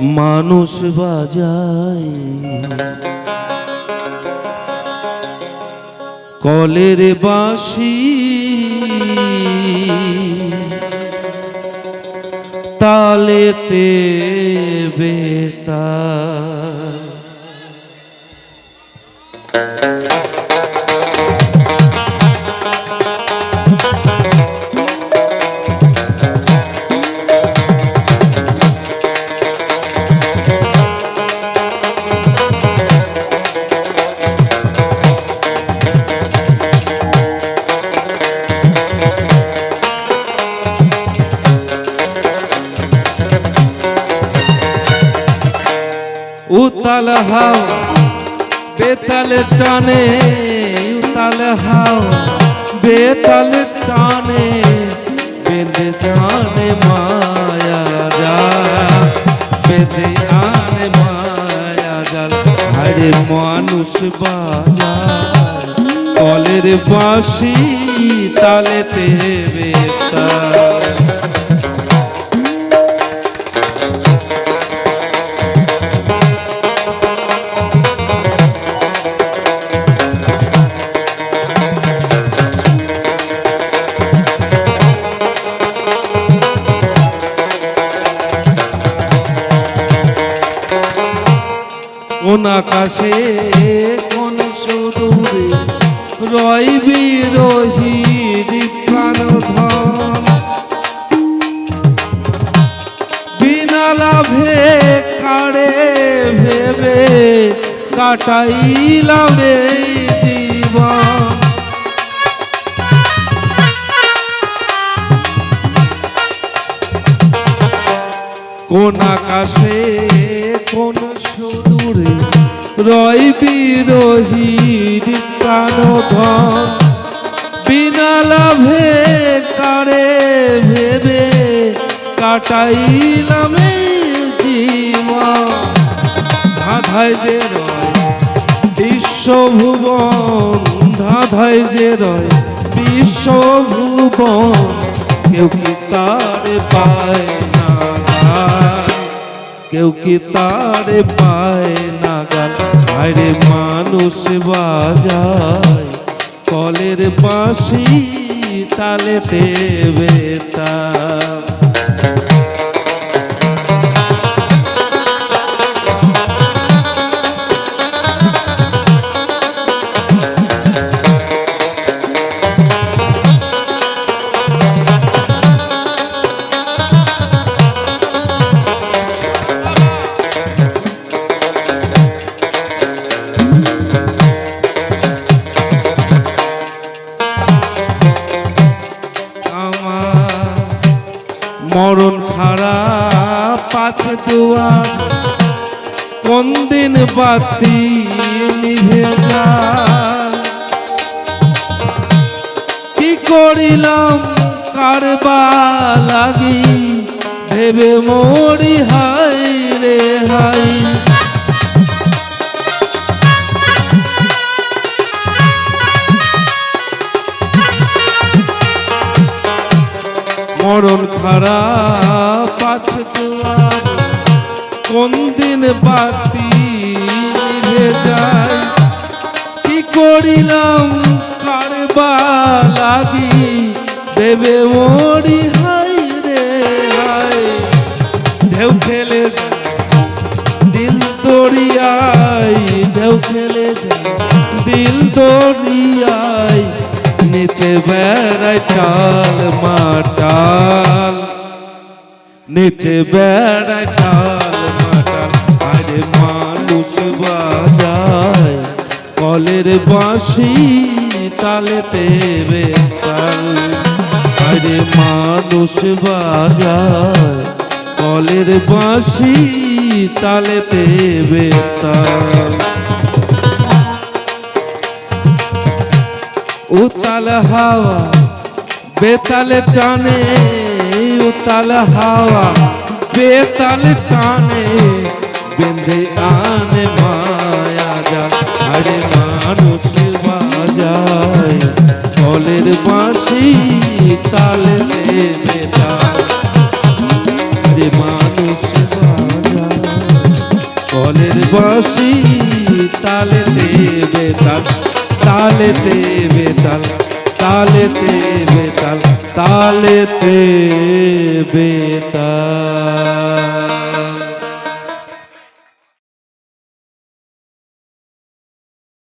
মানুষ বাজায়। কলের বাঁশি তালেতে বেতার উতাল হাওয়া বেতাল টানে, উতাল হাওয়া বেতাল টানে, বেঁধে টানে মায়া জাল, বেঁধে আনে মায়া জাল। আরে মানুষ বাজার কলের বাঁশি তালেতে বেতাল। আকাশে, কোন সুদূরে রয় বিরোহীর প্রাণধন বিনা লাভে কাড়ে ভেবে কাটাইলাম এই জীবন। কোন আকাশে, কোন সুদূরে রয় বিরোহীর প্রাণধন বিনা লাভে কারে ভেবে এই জীবন ধাঁধায় যে রয় বিশ্বভুবন, ধাঁধায় যে রয় বিশ্বভুবন, কেউ কি তারে পায় না? কেউ কি তারে পায় না গান? আরে মানুষ বাজায় কলের বাঁশি তালেতে বেতার। মরণ খারাপ পাছে দুয়ার। কোন দিন বাতি নিভে কি করিলাম? কারবা লাগি? ভেবে মরি হাই রে হাই খারাপ আছে জোয়ার। কোন দিন বাতি যায়? কি করিলাম? কারবা লাগি? দেবে মরি হাই রে হাই। ঢেউ খেলে দিল দরিয়াই ঢেউ খেলে দিল নিচে বেড়ায় টাল মাটাল নিচে বেড়ায় টাল মাটাল আরে মানুষ বাজায়, কলের বাঁশি তালেতে বেতাল আরে মানুষ বাজায়, কলের বাঁশি তালেতে বেতাল উতাল হাওয়া, বেতাল টানে, উতাল হাওয়া, বেতাল টানে, বেঁধে আনে মায়া যা, আরে মানুষ বাজায়, কলের বাঁশি তালে বেতা আরে মানুষ বাজায় ঢলের বাঁশি তালেতে বেতাল তালেতে বেতাল তালেতে বেতাল তালেতে বেতাল